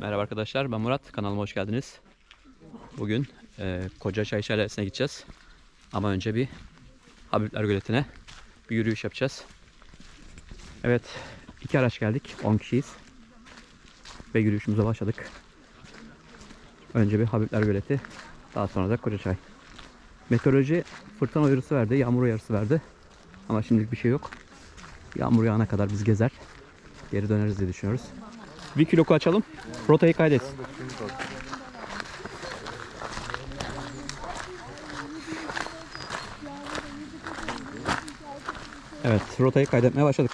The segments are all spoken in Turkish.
Merhaba arkadaşlar ben Murat kanalıma hoş geldiniz. Bugün e, Koca Çay Şelalesi'ne gideceğiz. Ama önce bir Habibler Göleti'ne bir yürüyüş yapacağız. Evet iki araç geldik 10 kişiyiz. Ve yürüyüşümüze başladık. Önce bir Habibler Göleti daha sonra da Koca Çay. Meteoroloji fırtına uyarısı verdi, yağmur uyarısı verdi. Ama şimdilik bir şey yok. Yağmur yağana kadar biz gezer. Geri döneriz diye düşünüyoruz. Wikilogu açalım. Rotayı kaydet. Evet, rotayı kaydetmeye başladık.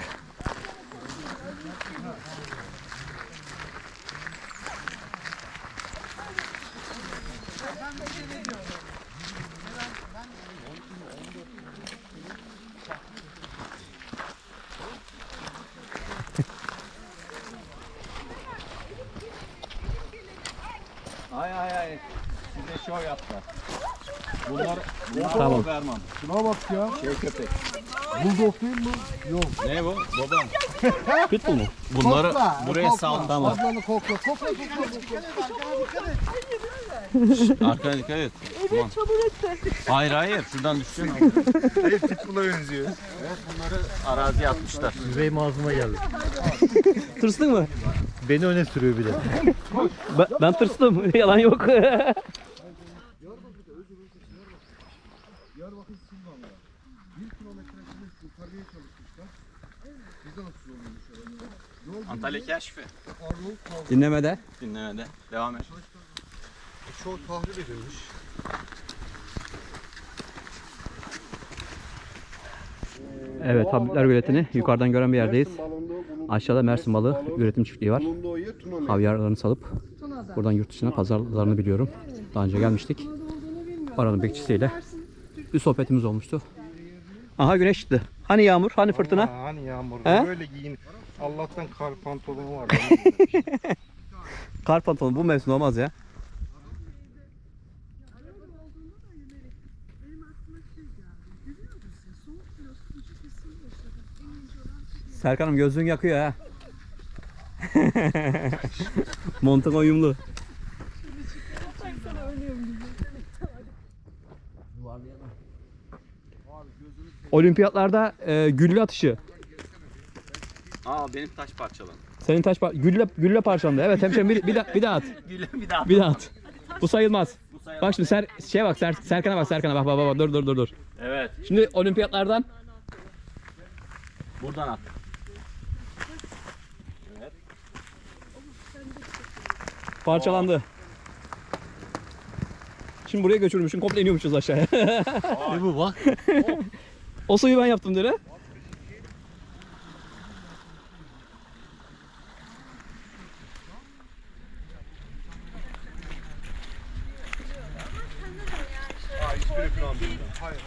Ay ay ay. Size şov yaptılar. Bunlar, bunlar Tamam. Doberman. Şuna bak ya. Şey köpek. Bulldog değil mi? Yok. Ne bu? Doberman. Pitbull mu? Bunları Kokla, buraya kokla. sal. Tamam. Ablanı kokla. Kokla kokla kokla. Arkana dikkat et. Evet çamur etti. Hayır hayır. Şuradan düşsün. Hayır pitbull'a benziyor. Evet bunları araziye atmışlar. Yüreğim ağzıma geldi. Tırstın mı? Beni öne sürüyor bile. Ben, ben tırstım. Yalan yok. Antalya keşfi. Dinlemede. Dinlemede. Devam et. Çok tahrip edilmiş. Evet, Habibler Göleti'ni yukarıdan gören bir yerdeyiz. Aşağıda Mersin balığı üretim çiftliği var. Havyarlarını salıp buradan yurt dışına pazarlarını biliyorum. Daha önce gelmiştik. Oranın bekçisiyle bir sohbetimiz olmuştu. Aha güneş çıktı. Hani yağmur, hani fırtına? Aa, hani yağmur He? böyle giyin. Allah'tan kar pantolonu var. Kar pantolonu bu mevsim olmaz ya. Serkan'ım gözlüğün yakıyor ha. Montun uyumlu. Olimpiyatlarda e, gülle atışı. Aa benim taş parçalandı. Senin taş par- gülle gülle parçalandı. Evet hemşerim bir, bir, daha- bir daha at. Gülüm bir daha. Bir daha at. Bu sayılmaz. Bu sayılmaz. Bak şimdi ser, şeye bak ser, Serkan'a bak Serkan'a bak bak bak dur dur dur dur. Evet. Şimdi olimpiyatlardan Buradan at. parçalandı. Şimdi buraya göçürmüşsün komple iniyormuşuz aşağıya. Ne bu bak. o suyu ben yaptım diyor.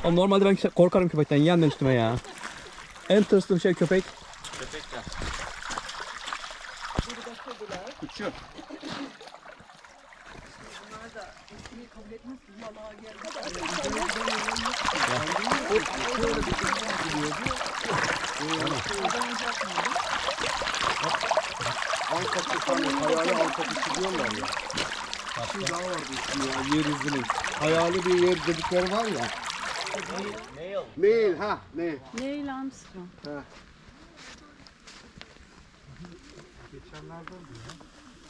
Oğlum normalde ben korkarım köpekten yenme üstüme ya. En tırstığım şey köpek. Köpekler. Uçuyor. Anka tutanı, hayali anka tutuyorlar ya. Bir şey daha vardı ismi ya, yeryüzünün. Hayali bir yer dedikleri var ya. Neil, ha, Neil. Neil Armstrong.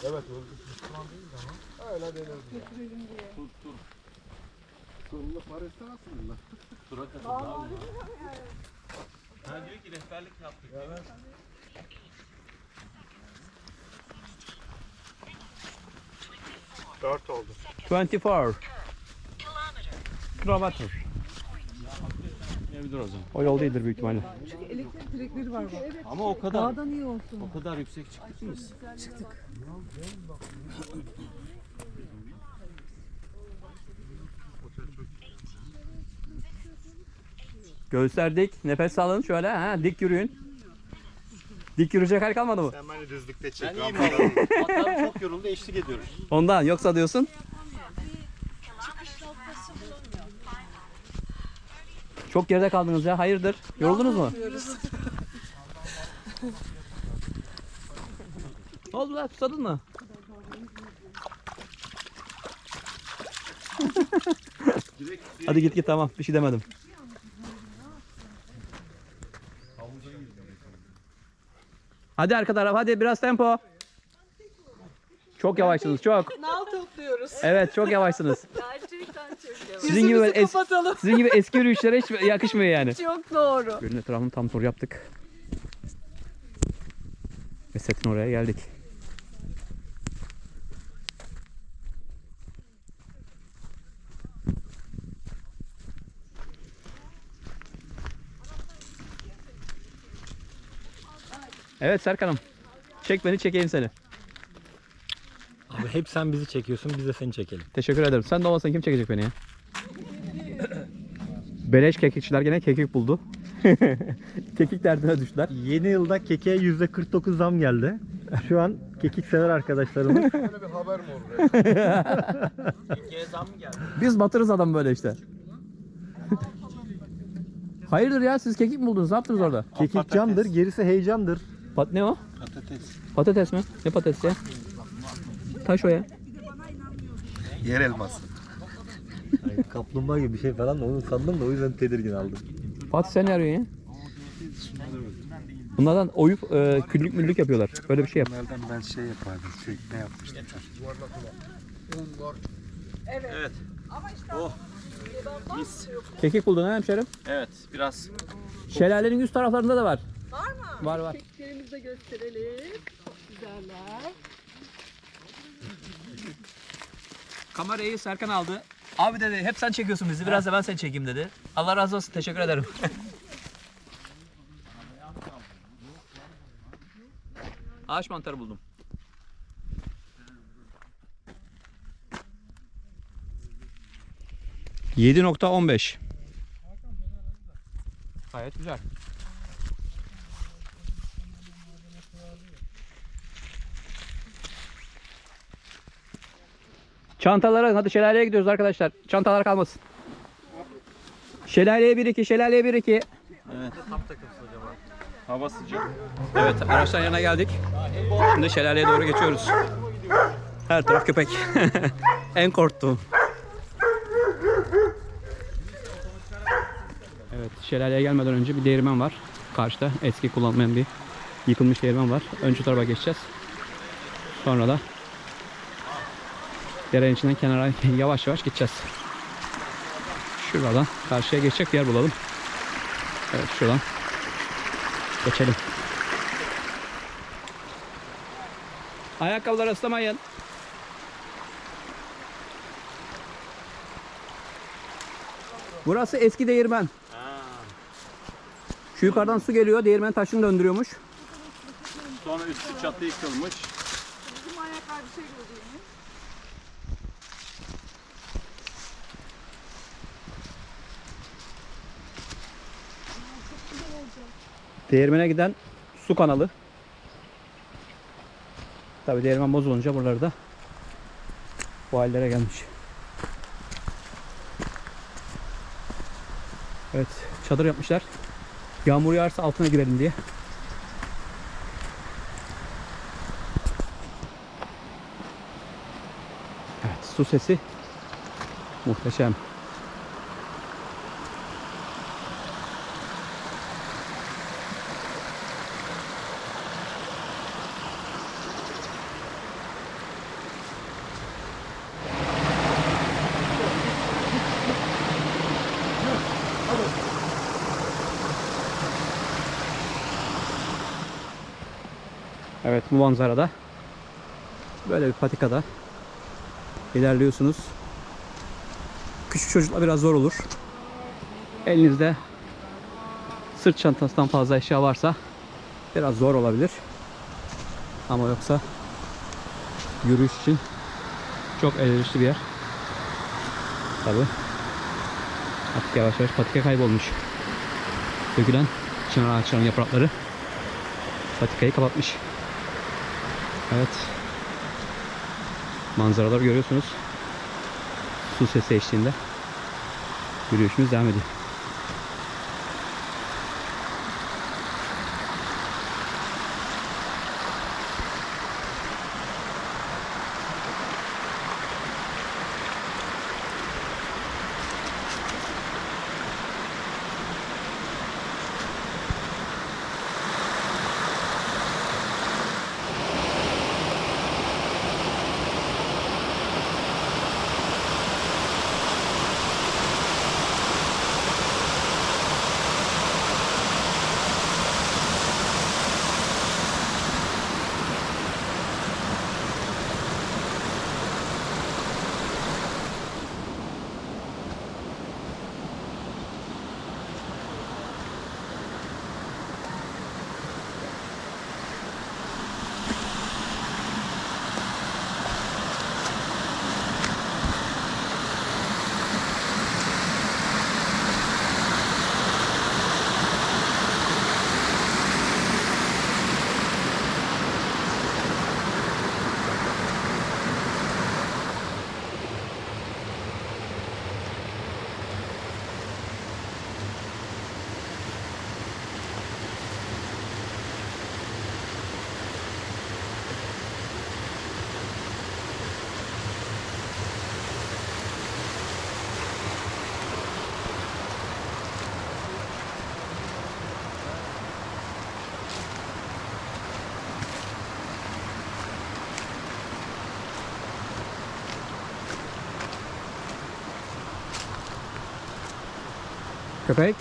Evet, öldü. Müslüman değil ama. Öyle denirdi. Sorumlu Paris'te nasıl bunlar? Tura katıldı abi. Ha diyor ki rehberlik yaptık. Evet. Dört oldu. 24 kilometre. Dur o zaman. O yol değildir büyük ihtimalle. Elektrik direkleri var bak. Ama o kadar Dağdan iyi olsun. o kadar yüksek çıktık mı biz? Göğüsler dik, nefes alın şöyle ha, dik yürüyün. Dik yürüyecek hal kalmadı mı? Sen beni düzlükte Ben çek. iyiyim abi. Hatta çok yoruldu eşlik ediyoruz. Ondan yoksa diyorsun. Çok geride kaldınız ya. Hayırdır? Yoruldunuz mu? ne oldu lan? Susadın mı? Hadi git git tamam. Bir şey demedim. Hadi arka taraf hadi biraz tempo. Çok yavaşsınız çok. Nal topluyoruz. Evet çok yavaşsınız. Sizin gibi, böyle es- kapatalım. sizin gibi eski yürüyüşlere hiç yakışmıyor yani. Çok doğru. Gölün etrafını tam tur yaptık. Ve setin oraya geldik. Evet Serkan'ım. Çek beni çekeyim seni. Abi hep sen bizi çekiyorsun biz de seni çekelim. Teşekkür ederim. Sen de olmasan kim çekecek beni ya? Beleş kekikçiler gene kekik buldu. kekik derdine düştüler. Yeni yılda keke %49 zam geldi. Şu an kekik sever arkadaşlarımız. Böyle bir haber mi oldu? Biz batırız adam böyle işte. Hayırdır ya siz kekik mi buldunuz? Ne yaptınız orada? kekik candır, gerisi heyecandır. Pat ne o? Patates. Patates mi? Ne patatesi ya? Taş o ya. Yer elması. Kaplumbağa gibi bir şey falan da onu sandım da o yüzden tedirgin aldım. Fatih sen ne arıyorsun ya? Bunlardan oyup e, küllük müllük yapıyorlar. Böyle bir şey yap. Bunlardan ben şey yapardım, çekme yapmıştım. Kekik buldun ha hemşerim? Evet biraz Şelalenin üst taraflarında da var. Var mı? Var var. Keklerimizi de gösterelim. Çok güzeller. Kamerayı Serkan aldı. Abi dedi hep sen çekiyorsun bizi biraz da ben seni çekeyim dedi. Allah razı olsun teşekkür ederim. Ağaç mantarı buldum. Yedi nokta on beş. Gayet güzel. Çantalara hadi şelaleye gidiyoruz arkadaşlar. Çantalar kalmasın. Şelaleye 1-2, şelaleye 1-2. hava sıcak. Evet araçtan yanına geldik. Şimdi şelaleye doğru geçiyoruz. Her taraf köpek. en korktuğum. Evet şelaleye gelmeden önce bir değirmen var. Karşıda eski kullanılmayan bir yıkılmış değirmen var. Önce tarafa geçeceğiz. Sonra da derenin içinden kenara yavaş yavaş gideceğiz. Şuradan karşıya geçecek bir yer bulalım. Evet şuradan geçelim. Ayakkabıları ıslamayın. Burası eski değirmen. Şu yukarıdan su geliyor, değirmen taşını döndürüyormuş. Sonra üstü çatı yıkılmış. Bizim ayaklar bir şey görüyor. Değirmene giden su kanalı. Tabi değirmen bozulunca buraları da bu hallere gelmiş. Evet, çadır yapmışlar. Yağmur yağarsa altına girelim diye. Evet, su sesi muhteşem. Evet bu manzarada böyle bir patikada ilerliyorsunuz. Küçük çocukla biraz zor olur. Elinizde sırt çantasından fazla eşya varsa biraz zor olabilir. Ama yoksa yürüyüş için çok elverişli bir yer. Tabi artık yavaş yavaş patika kaybolmuş. Dökülen çınar ağaçlarının yaprakları patikayı kapatmış. Evet. Manzaralar görüyorsunuz. Su sesi eşliğinde. Yürüyüşümüz devam ediyor. Köpek.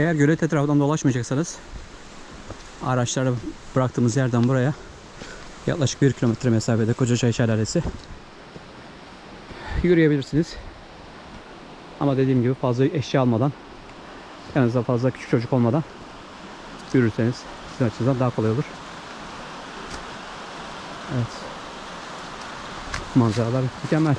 Eğer gölet etrafından dolaşmayacaksanız araçları bıraktığımız yerden buraya yaklaşık 1 kilometre mesafede Kocaçay Şelalesi yürüyebilirsiniz. Ama dediğim gibi fazla eşya almadan yanınızda fazla küçük çocuk olmadan yürürseniz sizin açınızdan daha kolay olur. Evet. Manzaralar mükemmel.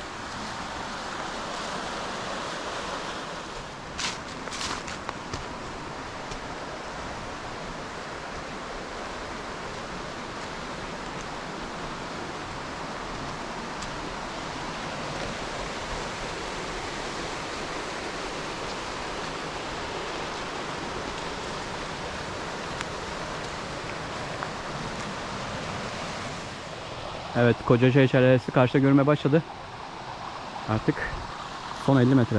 Evet Kocaçay Şelalesi karşıda görmeye başladı. Artık son 50 metre.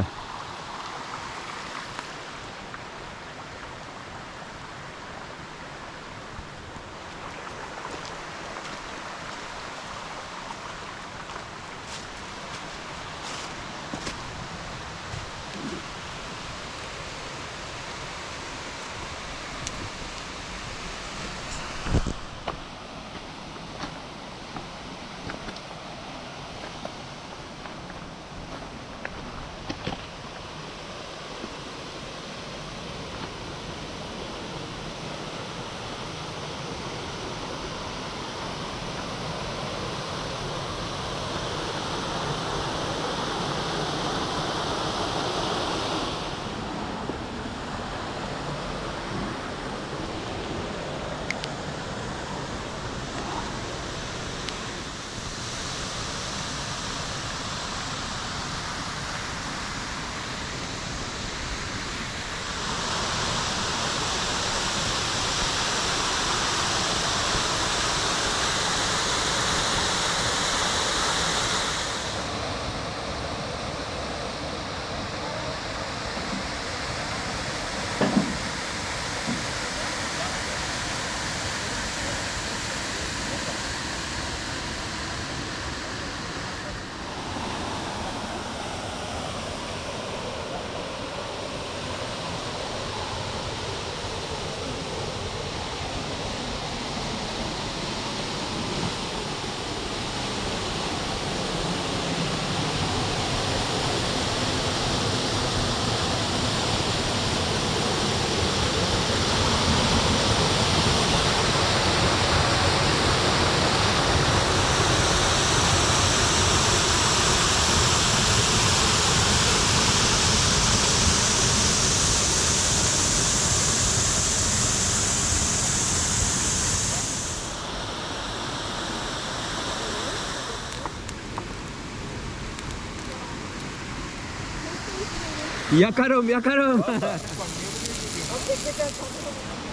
Yakarım yakarım.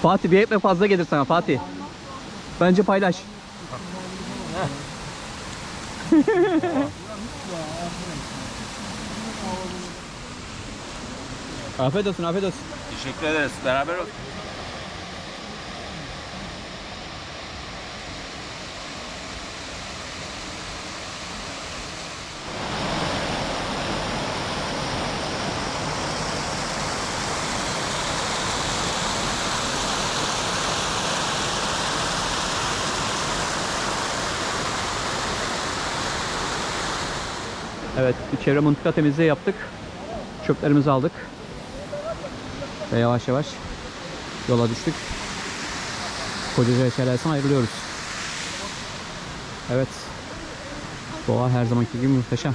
Fatih bir ekmek fazla gelir sana Fatih. Bence paylaş. afiyet olsun afiyet olsun. Teşekkür ederiz. Beraber ol. Evet, bir çevre mıntıka temizliği yaptık. Çöplerimizi aldık. Ve yavaş yavaş yola düştük. Kocaca Şelalesi'ne ayrılıyoruz. Evet. Doğa her zamanki gibi muhteşem.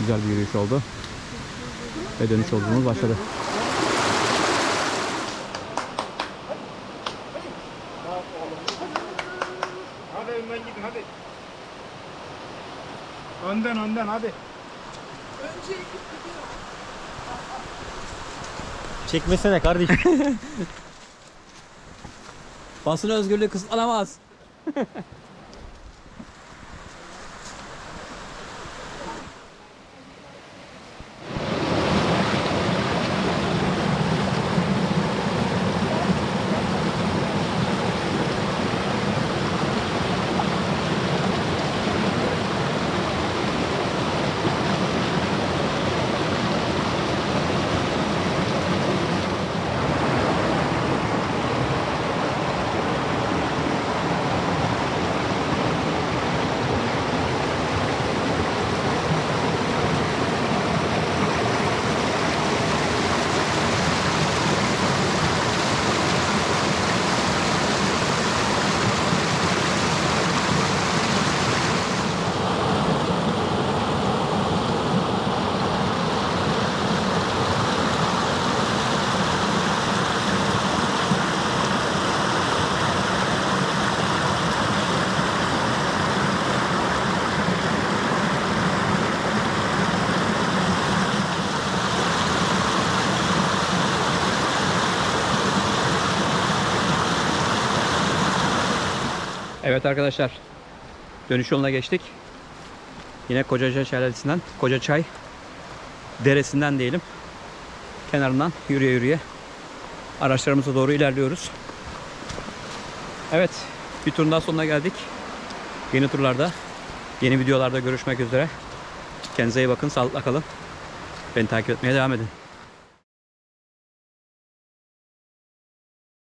Güzel bir yürüyüş oldu. Ve dönüş yolculuğumuz başladı. Hadi önden gidin hadi. Önden hadi. Çekmesene kardeşim. Basın özgürlüğü kısıtlanamaz. Evet arkadaşlar. Dönüş yoluna geçtik. Yine Kocaca Şelalesi'nden, Kocaçay deresinden diyelim. Kenarından yürüye yürüye araçlarımıza doğru ilerliyoruz. Evet, bir turun daha sonuna geldik. Yeni turlarda, yeni videolarda görüşmek üzere. Kendinize iyi bakın, sağlıkla kalın. Beni takip etmeye devam edin.